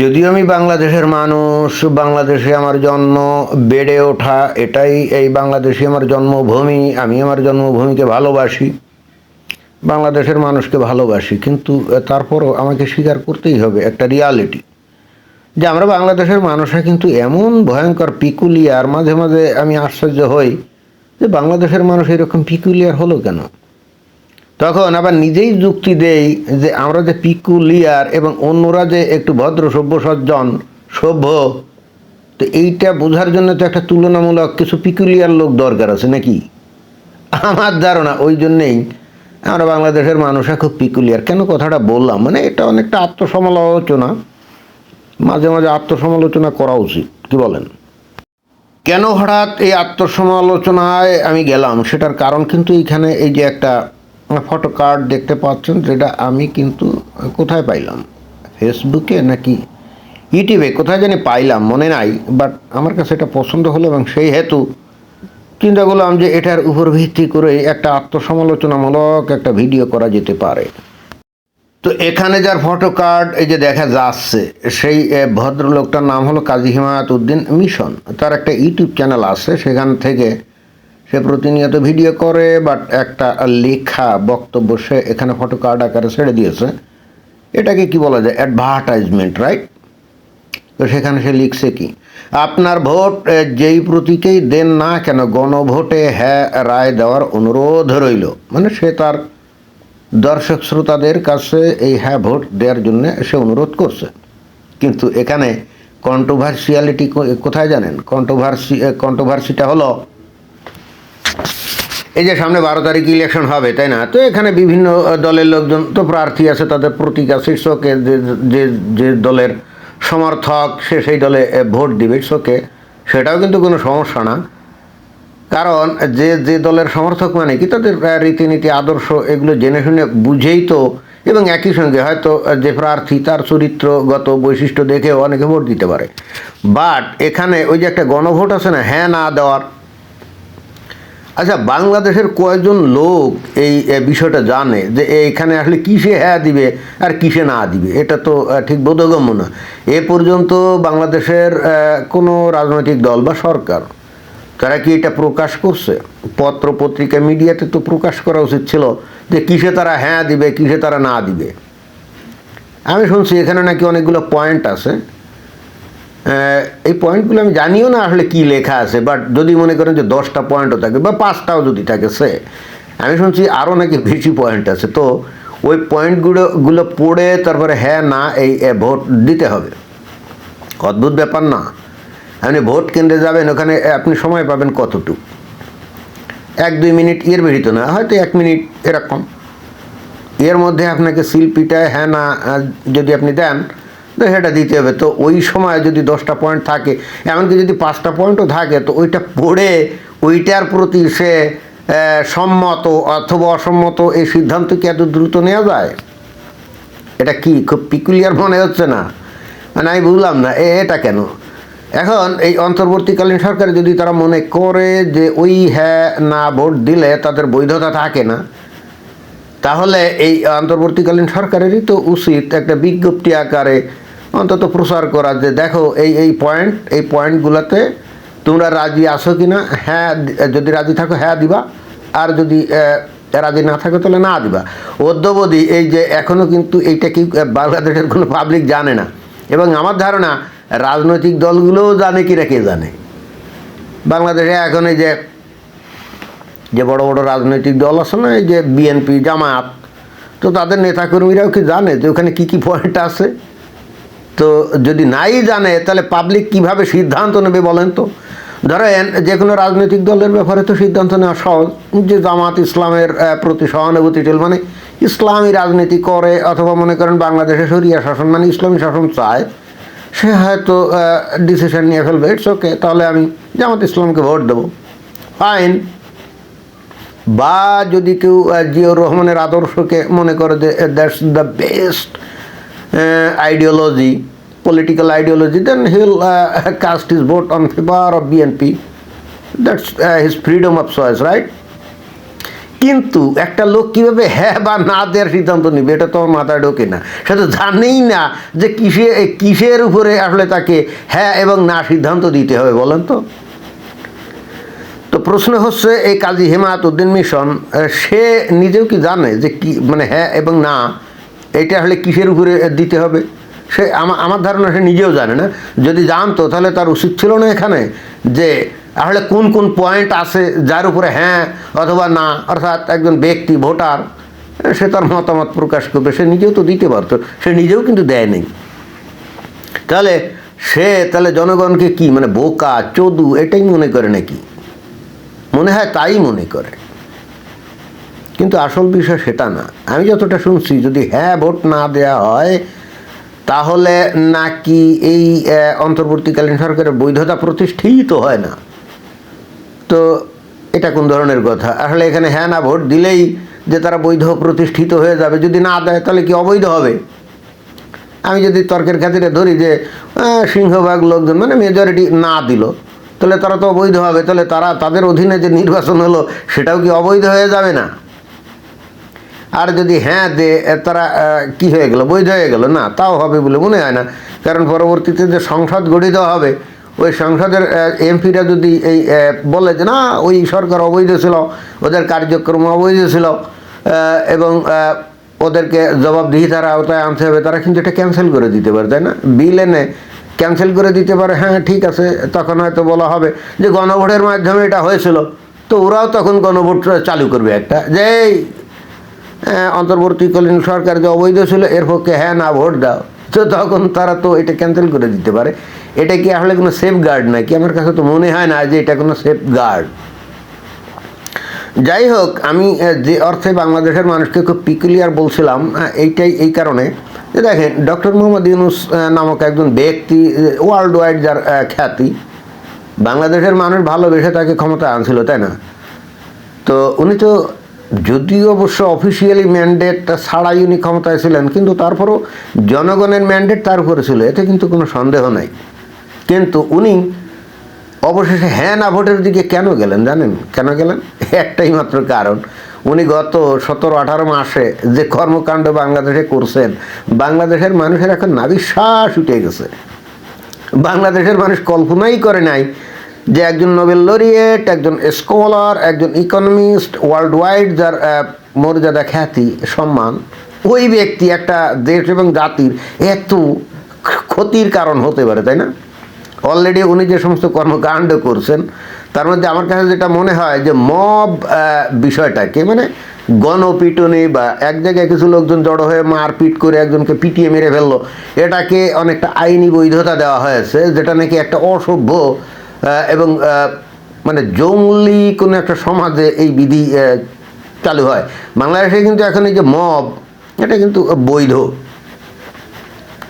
যদিও আমি বাংলাদেশের মানুষ, বাংলাদেশে আমার জন্ম বেড়ে ওঠা, এটাই এই বাংলাদেশে আমার জন্মভূমি, আমি আমার জন্মভূমিকে ভালোবাসি, বাংলাদেশের মানুষকে ভালোবাসি, কিন্তু তারপরও আমাকে স্বীকার করতেই হবে একটা রিয়ালিটি যে আমরা বাংলাদেশের মানুষরা কিন্তু এমন ভয়ঙ্কর পিকুলিয়ার, মাঝে মাঝে আমি আশ্চর্য হই, যে বাংলাদেশের মানুষ এরকম পিকুলিয়ার হলো কেন? তখন আবার নিজেই যুক্তি দেই যে আমরা যে পিকুলিয়ার এবং অন্যরা যে একটু ভদ্র সভ্য সজ্জন সভ্য, তো এইটা বোঝার জন্য তো একটা তুলনামূলক কিছু পিকুলিয়ার লোক দরকার আছে নাকি? আমার ধারণা ওই জন্যেই আমরা বাংলাদেশের মানুষরা খুব পিকুলিয়ার। কেন কথাটা বললাম? মানে এটা অনেকটা আত্মসমালোচনা। মাঝে মাঝে আত্মসমালোচনা করা উচিত, কি বলেন? কেন হঠাৎ এই আত্মসমালোচনায় আমি গেলাম? সেটার কারণ কিন্তু এইখানে এই যে একটা ফটো কার্ড দেখতে পাচ্ছেন যেটা আমি কিন্তু কোথায় পাইলাম? ফেসবুকে নাকি ইউটিউবে কোথায় জানি পাইলাম, মনে নাই বাট আমার কাছে এটা পছন্দ হলো এবং সেই হেতু চিন্তা করলাম যে এটার উপর ভিত্তি করে একটা আত্মসমালোচনামূলক একটা ভিডিও করা যেতে পারে। তো এখানে যার ফটো কার্ড এই যে দেখা যাচ্ছে, সেই ভদ্রলোকটার নাম হলো কাজী হিমায়ত উদ্দিন মিশন। তার একটা ইউটিউব চ্যানেল আছে, সেখান থেকে সে প্রতিনিয়ত ভিডিও করে বাট একটা লেখা বক্তব্য সে এখানে ফটো কার্ড আকারে ছেড়ে দিয়েছে। এটাকে কি বলা যায়? অ্যাডভার্টাইজমেন্ট রাইট তো সেখানে সে লিখছে কি? আপনার ভোট যেই প্রতীকেই দেন না কেন, গণভোটে হ্যাঁ রায় দেওয়ার অনুরোধ রইল। মানে সে তার দর্শক শ্রোতাদের কাছে এই হ্যাঁ ভোট দেওয়ার জন্য সে অনুরোধ করছে। কিন্তু এখানে কন্ট্রোভার্সিয়ালিটি কোথায় জানেন? কন্ট্রোভার্সি কন্ট্রোভার্সিটা হলো এই যে সামনে বারো তারিখ ইলেকশন হবে, তাই না? তো এখানে বিভিন্ন দলের লোকজন, তো প্রার্থী আছে, তাদের প্রতীক আছে শোকে যে যে দলের সমর্থক, সে সেই দলে ভোট দিবে শোকে সেটাও কিন্তু কোনো সমস্যা না। কারণ যে যে দলের সমর্থক মানে কি? তাদের রীতিনীতি, আদর্শ, এগুলো জেনে শুনে বুঝেই তো, এবং একই সঙ্গে হয়তো যে প্রার্থী, তার চরিত্রগত বৈশিষ্ট্য দেখে অনেকে ভোট দিতে পারে। বাট এখানে ওই যে একটা গণভোট আছে না হ্যাঁ না দেওয়ার আচ্ছা বাংলাদেশের কয়েকজন লোক এই বিষয়টা জানে যে এইখানে আসলে কিসে হ্যাঁ দিবে আর কিসে না দিবে। এটা তো ঠিক বোধগম্য না। এ পর্যন্ত বাংলাদেশের কোনো রাজনৈতিক দল বা সরকার, তারা কি এটা প্রকাশ করছে? পত্র পত্রিকা মিডিয়াতে তো প্রকাশ করা উচিত ছিল যে কিসে তারা হ্যাঁ দিবে, কিসে তারা না দিবে। আমি শুনছি এখানে নাকি অনেকগুলো পয়েন্ট আছে। এই পয়েন্টগুলো আমি জানিও না আসলে কি লেখা আছে বাট যদি মনে করেন যে দশটা পয়েন্টও থাকে বা পাঁচটাও যদি থাকে, সে, আমি শুনছি আরও নাকি বেশি পয়েন্ট আছে, তো ওই পয়েন্টগুলো গুলো পড়ে তারপরে হ্যাঁ না, এই ভোট দিতে হবে। অদ্ভুত ব্যাপার না। আপনি ভোট কেন্দ্রে যাবেন, ওখানে আপনি সময় পাবেন কতটুকু? এক, দুই মিনিট, এর তো না, হয়তো এক মিনিট এরকম। এর মধ্যে আপনাকে শিল্পীটায় হ্যাঁ না যদি আপনি দেন তো সেটা দিতে হবে। তো ওই সময় যদি দশটা পয়েন্ট থাকে, এমনকি যদি পাঁচটা পয়েন্টও থাকে, তো ওইটা পড়ে ওইটার প্রতি সে সম্মত অথবা অসম্মত এই সিদ্ধান্ত কি এত দ্রুত নেওয়া যায়? এটা কি খুব পিকুলিয়ার মনে হচ্ছে না? মানে আমি বুঝলাম না এটা কেন? এখন এই অন্তর্বর্তীকালীন সরকার যদি তারা মনে করে যে ওই হ্যাঁ না, ভোট দিলে তাদের বৈধতা থাকে না, তাহলে এই অন্তর্বর্তীকালীন সরকারেরই তো উচিত একটা বিজ্ঞপ্তি আকারে অন্তত প্রচার করা যে দেখো, এই এই পয়েন্ট এই পয়েন্টগুলোতে তোমরা রাজি আসো কি না হ্যাঁ যদি রাজি থাকো হ্যাঁ দিবা। আর যদি রাজি না থাকো, তাহলে না দিবা। অদ্যবধি এই যে এখনও কিন্তু এইটা কি বাংলাদেশের কোনো পাবলিক জানে না। এবং আমার ধারণা, রাজনৈতিক দলগুলোও জানে কিনা কে জানে। বাংলাদেশে এখন এই যে যে বড় বড় রাজনৈতিক দল আছে না, এই যে বিএনপি জামায়াত, তো তাদের নেতাকর্মীরাও কি জানে যে ওখানে কি কি পয়েন্ট আছে? তো যদি নাই জানে তাহলে পাবলিক কীভাবে সিদ্ধান্ত নেবে বলেন তো? ধরেন যে কোনো রাজনৈতিক দলের ব্যাপারে তো সিদ্ধান্ত নেওয়া সহজ। যে জামাত ইসলামের প্রতি সহানুভূতিশীল মানে ইসলামী রাজনীতি করে অথবা মনে করেন বাংলাদেশে সরিয়া শাসন মানে ইসলামী শাসন চায় সে হয়তো ডিসিশন নিয়ে ফেলবে। ইটস ওকে তাহলে আমি জামাত ইসলামকে ভোট দেবো। ফাইন বা যদি কেউ আহ, জিয়াউর রহমানের আদর্শকে মনে করে যে that's the best ideology political ideology then he'll cast is vote on favour of BNP that's his freedom of choice right কিন্তু একটা লোক কীভাবে হ্যাঁ বা না দেওয়ার সিদ্ধান্ত নিবে, এটা তো মাথায় ঢোকে না। সে তো জানেই না যে কিসে, কিসের উপরে আসলে তাকে হ্যাঁ এবং না সিদ্ধান্ত দিতে হবে, বলেন তো। তো প্রশ্ন হচ্ছে, এই কাজী হেমায়ত উদ্দিন মিশন সে নিজেও কি জানে যে কি মানে হ্যাঁ এবং না এটা আসলে কিসের উপরে দিতে হবে? সে আমা- আমার ধারণা সে নিজেও জানে না। যদি জানতো, তাহলে তার উচিত ছিল না এখানে যে আসলে কোন কোন পয়েন্ট আছে যার উপরে হ্যাঁ অথবা না, অর্থাৎ একজন ব্যক্তি, ভোটার, সে তার মতামত প্রকাশ করবে। সে নিজেও তো দিতে পারতো। সে নিজেও কিন্তু দেয় নেই। তাহলে সে, তাহলে জনগণকে কি মানে বোকা, চদু, এটাই মনে করে নাকি? মনে হয় তাই মনে করে। কিন্তু আসল বিষয় সেটা না। আমি যতটা শুনছি, যদি হ্যাঁ ভোট না দেয়া হয়, তাহলে নাকি এই অন্তর্বর্তীকালীন সরকারের বৈধতা প্রতিষ্ঠিত হয় না? তো এটা কোন ধরনের কথা? আসলে এখানে হ্যাঁ না ভোট দিলেই যে তারা বৈধ প্রতিষ্ঠিত হয়ে যাবে, যদি না দেয় তাহলে কি অবৈধ হবে? আমি যদি তর্কের খাতিরে ধরি যে সিংহভাগ লোকজন মানে মেজরিটি না দিল, তাহলে তারা তো অবৈধ হবে, তাহলে তারা তাদের অধীনে যে নির্বাচন হলো, সেটাও কি অবৈধ হয়ে যাবে না? আর যদি হ্যাঁ দে তারা কি হয়ে গেল? বৈধ হয়ে গেল? না, তাও হবে বলে মনে হয় না। কারণ পরবর্তীতে যে সংসদ গঠিত হবে, ওই সংসদের এমপিরা যদি এই বলে যে, না, ওই সরকার অবৈধ ছিল, ওদের কার্যক্রম অবৈধ ছিল এবং ওদেরকে জবাবদিহিতার আওতায় আনতে হবে, তারা কিন্তু এটা ক্যান্সেল করে দিতে পারে, তাই না? বিল এনে ক্যান্সেল করে দিতে পারে হ্যাঁ ঠিক আছে, তখন হয়তো বলা হবে যে গণভোটের মাধ্যমে এটা হয়েছিল। তো ওরাও তখন গণভোট চালু করবে একটা, যে অন্তর্বর্তীকালীন সরকার যে অবৈধ ছিল, এর পক্ষে হ্যাঁ না, ভোট দাও। তো তখন তারা তো এটা ক্যান্সেল করে দিতে পারে। এটা কি আসলে কোনো সেফ গার্ড নাকি? আমার কাছে তো মনে হয় না যে এটা কোনো সেফ গার্ড যাই হোক, আমি যে অর্থে বাংলাদেশের মানুষকে খুব পিকুলিয়ার বলছিলাম এইটাই এই কারণে। যে দেখেন, ডক্টর মোহাম্মদ ইউনুস নামক একজন ব্যক্তি ওয়ার্ল্ড ওয়াইড যার খ্যাতি। বাংলাদেশের মানুষ ভালোবেসে তাকে ক্ষমতা আনছিল, তাই না? তো উনি তো যদিও অবশ্য অফিসিয়ালি ম্যান্ডেট ছাড়াই উনি ক্ষমতায় ছিলেন, কিন্তু তারপরও জনগণের ম্যান্ডেট তার উপরে ছিল, এতে কিন্তু কোনো সন্দেহ নাই। কিন্তু উনি অবশেষে হ্যাঁ না ভোটের দিকে কেন গেলেন জানেন? কেন গেলেন? একটাই মাত্র কারণ, উনি গত সতেরো আঠারো মাসে যে কর্মকাণ্ড বাংলাদেশে করছেন, বাংলাদেশের মানুষের এখন নাবিশ্বাস উঠে গেছে। বাংলাদেশের মানুষ কল্পনাই করে নাই যে একজন নোবেল লরিয়েট একজন স্কলার একজন ইকোনমিস্ট ওয়ার্ল্ড ওয়াইড যার মর্যাদা, খ্যাতি, সম্মান, ওই ব্যক্তি একটা দেশ এবং জাতির এত ক্ষতির কারণ হতে পারে, তাই না? অলরেডি উনি যে সমস্ত কর্মকাণ্ড করছেন, তার মধ্যে আমার কাছে যেটা মনে হয় যে মব বিষয়টাকে মানে গণপিটুনি বা এক জায়গায় কিছু লোকজন জড়ো হয়ে মারপিট করে একজনকে পিটিয়ে মেরে ফেলল, এটাকে অনেকটা আইনি বৈধতা দেওয়া হয়েছে, যেটা নাকি একটা অসভ্য এবং মানে জঙ্গলি কোনো একটা সমাজে এই বিধি চালু হয়। বাংলাদেশে কিন্তু এখন এই যে মব, এটা কিন্তু বৈধ।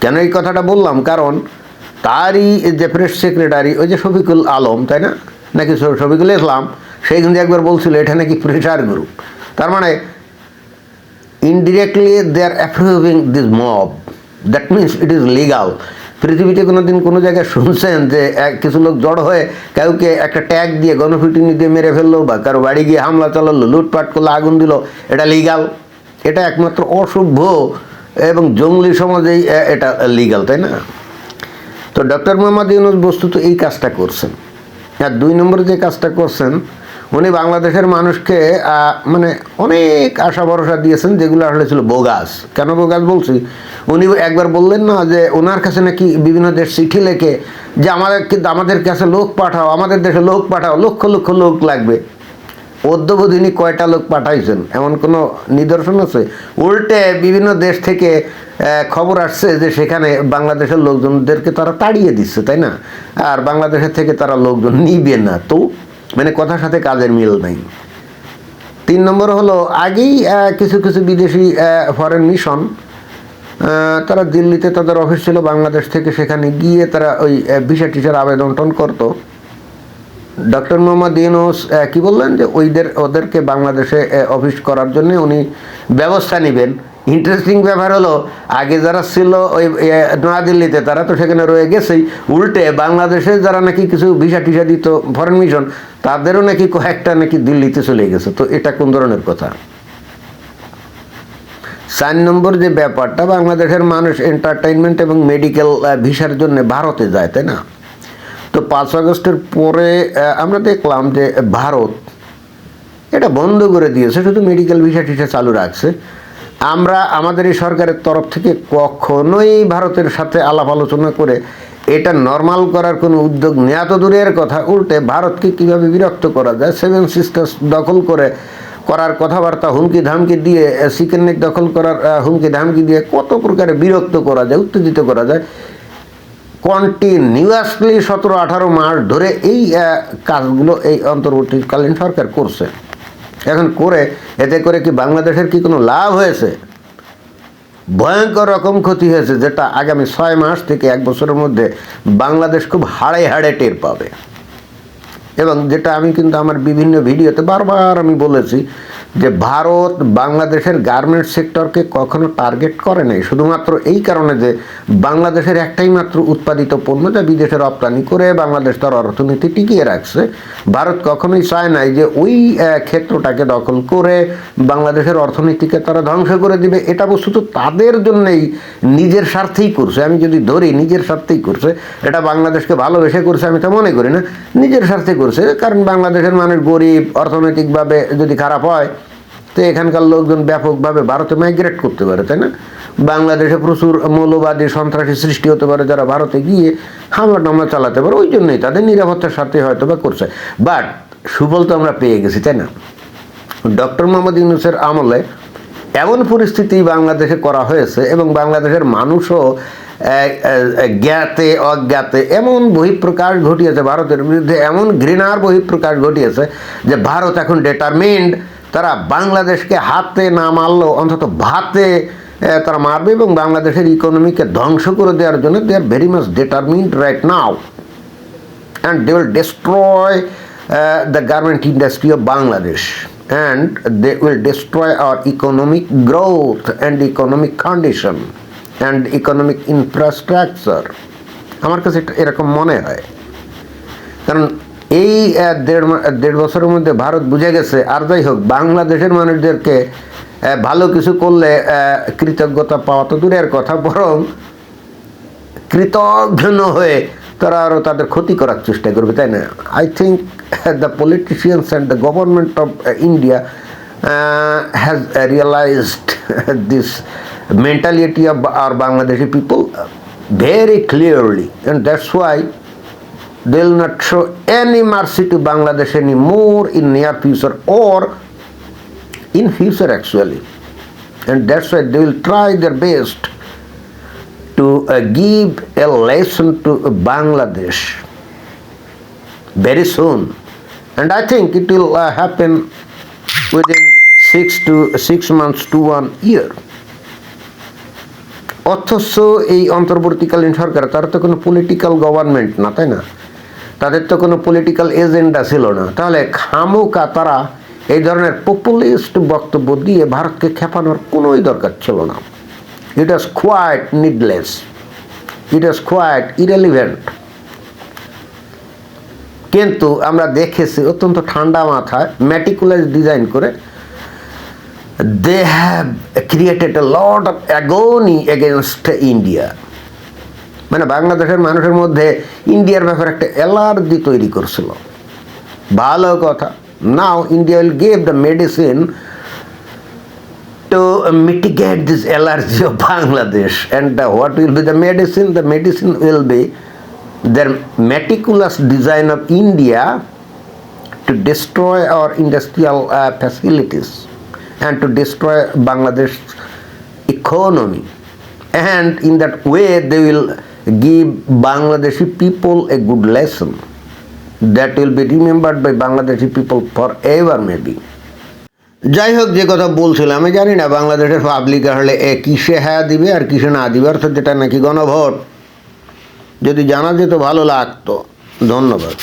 কেন এই কথাটা বললাম? কারণ তারই যে প্রেস সেক্রেটারি ওই যে শফিকুল আলম, তাই না? নাকি শফিকুল ইসলাম, সেই কিন্তু একবার বলছিল, এটা নাকি প্রেশার গ্রুপ তার মানে indirectly they are approving this mob that means it is legal পৃথিবীতে কোনো দিন কোনো জায়গায় শুনছেন যে এক কিছু লোক জড় হয়ে কাউকে একটা ট্যাগ দিয়ে গণফিটিনি দিয়ে মেরে ফেলল বা কারও বাড়ি গিয়ে হামলা চালালো, লুটপাট করল, আগুন দিল, এটা লিগাল এটা একমাত্র অসভ্য এবং জঙ্গলি সমাজেই এটা লিগাল তাই না? তো ডক্টর মোহাম্মদ ইউনুস বস্তুত এই কাজটা করছেন। আর দুই নম্বরে যে কাজটা করছেন উনি বাংলাদেশের মানুষকে মানে অনেক আশা ভরসা দিয়েছেন যেগুলো আসলে ছিল বোগাস। কেন বোগাস বলছি? উনি একবার বললেন না যে ওনার কাছে নাকি বিভিন্ন দেশ চিঠি লেখে যে আমাদের আমাদের কাছে লোক পাঠাও, আমাদের দেশে লোক পাঠাও, লক্ষ লক্ষ লোক লাগবে। অদ্যবধিনী কয়টা লোক পাঠাইছেন? এমন কোনো নিদর্শন আছে? উল্টে বিভিন্ন দেশ থেকে খবর আসছে যে সেখানে বাংলাদেশের লোকজনদেরকে তারা তাড়িয়ে দিচ্ছে, তাই না? আর বাংলাদেশের থেকে তারা লোকজন নিবে না। তো মানে কথার সাথে কাজের মিল নাই। তিন নম্বর হলো, আগেই কিছু কিছু বিদেশি ফরেন মিশন তারা দিল্লিতে তাদের অফিস ছিল, বাংলাদেশ থেকে সেখানে গিয়ে তারা ওই ভিসা টিসার আবেদন টন করতো। ডক্টর মোহাম্মদ ইউনুস কি বললেন যে, ওইদের, ওদেরকে বাংলাদেশে অফিস করার জন্য উনি ব্যবস্থা নেবেন। ইন্টারেস্টিং ব্যাপার হলো, আগে যারা ছিল ওই নয়াদিল্লিতে, তারা তো সেখানে রয়ে গেছেই। উল্টে বাংলাদেশে যারা নাকি কিছু ভিসা টিসা দিত ফরেন মিশন তাদেরও নাকি কয়েকটা নাকি দিল্লিতে চলে গেছে, তো এটা কোন ধরনের কথা? চার নম্বর যে ব্যাপারটা, বাংলাদেশের মানুষ এন্টারটেইনমেন্ট এবং মেডিকেল ভিসার জন্য ভারতে যায়, তাই না? তো পাঁচ আগস্টের পরে আমরা দেখলাম যে ভারত এটা বন্ধ করে দিয়েছে, শুধু মেডিকেল ভিসা টিসা চালু রাখছে। আমরা, আমাদের এই সরকারের তরফ থেকে কখনোই ভারতের সাথে আলাপ আলোচনা করে এটা নর্মাল করার কোনো উদ্যোগ নেওয়া তো দূরের কথা, উল্টে ভারতকে কীভাবে বিরক্ত করা যায়? সেভেন সিস্টার্স দখল করে করার কথাবার্তা, হুমকি ধামকি দিয়ে চিকেন নেক দখল করার হুমকি ধামকি দিয়ে কত প্রকারে বিরক্ত করা যায়, উত্তেজিত করা যায়? কন্টিনিউয়াসলি সতেরো, আঠারো মাস ধরে এই কাজগুলো এই অন্তর্বর্তীকালীন সরকার করছে। এখন করে এতে করে কি বাংলাদেশের কি কোনো লাভ হয়েছে? ভয়ঙ্কর রকম ক্ষতি হয়েছে, যেটা আগামী ছয় মাস থেকে এক বছরের মধ্যে বাংলাদেশ খুব হাড়ে হাড়ে টের পাবে। এবং যেটা আমি কিন্তু আমার বিভিন্ন ভিডিওতে বারবার আমি বলেছি যে ভারত বাংলাদেশের গার্মেন্টস সেক্টরকে কখনো টার্গেট করে নাই। শুধুমাত্র এই কারণে যে বাংলাদেশের একটাই মাত্র উৎপাদিত পণ্য যা বিদেশে রপ্তানি করে বাংলাদেশ তার অর্থনীতি টিকিয়ে রাখছে, ভারত কখনোই চায় নাই যে ওই ক্ষেত্রটাকে দখল করে বাংলাদেশের অর্থনীতিকে তারা ধ্বংস করে দিবে। এটা বস্তুত তাদের জন্যই নিজের স্বার্থেই করছে। আমি যদি ধরি, নিজের স্বার্থেই করছে, এটা বাংলাদেশকে ভালোবেসে করছে আমি তো মনে করি না। নিজের স্বার্থে করছে, কারণ বাংলাদেশের মানুষ গরিব, অর্থনৈতিকভাবে যদি খারাপ হয় তো এখানকার লোকজন ব্যাপকভাবে ভারতে মাইগ্রেট করতে পারে, তাই না? বাংলাদেশে প্রচুর মৌলবাদী সন্ত্রাসী সৃষ্টি হতে পারে যারা ভারতে গিয়ে হামলা টামলা চালাতে পারে, ওই জন্যই তাদের নিরাপত্তার সাথে হয়তো বা করছে। বাট সুফল তো আমরা পেয়ে গেছি, তাই না? ডক্টর মোহাম্মদ ইউনুসের আমলে এমন পরিস্থিতি বাংলাদেশে করা হয়েছে এবং বাংলাদেশের মানুষও জ্ঞাতে, অজ্ঞাতে এমন বহিঃপ্রকাশ ঘটিয়েছে, ভারতের বিরুদ্ধে এমন ঘৃণার বহিঃপ্রকাশ ঘটিয়েছে যে ভারত এখন ডিটারমিন্ড তারা বাংলাদেশকে হাতে না মারলেও অন্তত ভাতে তারা মারবে এবং বাংলাদেশের ইকোনমিকে ধ্বংস করে দেওয়ার জন্য they are very much determined right now and they will destroy the garment industry of Bangladesh and they will destroy our economic growth and economic condition and economic infrastructure আমার কাছে এরকম মনে হয়। কারণ এই দেড় দেড় বছরের মধ্যে ভারত বুঝে গেছে। আর যাই হোক, বাংলাদেশের মানুষদেরকে ভালো কিছু করলে কৃতজ্ঞতা পাওয়া তো দূরের কথা, বরং কৃতজ্ঞ হয়ে তারা আরও তাদের ক্ষতি করার চেষ্টা করবে, তাই না? I think the politicians and the government of India has realised this mentality of our Bangladeshi people very clearly and that's why they will not show any mercy to Bangladesh anymore in near future or in future actually. And that's why they will try their best to uh, give a lesson to Bangladesh very soon. And I think it will uh, happen within six to six months to one year. অথচ এই অন্তর্বর্তীকালীন সরকার তার তো কোনো political government না তাই না তাদের তো কোনো পলিটিক্যাল এজেন্ডা ছিল না। তাহলে খামুকা তারা এই ধরনের পপুলিস্ট বক্তব্য দিয়ে ভারতকে খেপানোর কোনোই দরকার ছিল না। It was quite needless it was quite irrelevant কিন্তু আমরা দেখেছি অত্যন্ত ঠান্ডা মাথায় ম্যাটিকুলাস ডিজাইন করে they have created a lot of agony against India. মানে বাংলাদেশের মানুষের মধ্যে ইন্ডিয়ার ব্যাপারে একটা অ্যালার্জি তৈরি করছিল। ভালো কথা। Now India will give the medicine to mitigate this allergy Bangladesh and what will be the medicine the medicine will be the meticulous design of India to destroy our industrial facilities and to destroy Bangladesh economy and in that way give Bangladeshi people a good lesson that will be remembered by Bangladeshi people forever, maybe. যাই হোক যে কথা বলছিলাম আমি জানি না বাংলাদেশের public হলে এ কিসে হ্যাঁ দিবে আর কিসে না দিবে অর্থাৎ যেটা নাকি গণভোট যদি জানা যেত ভালো লাগতো ধন্যবাদ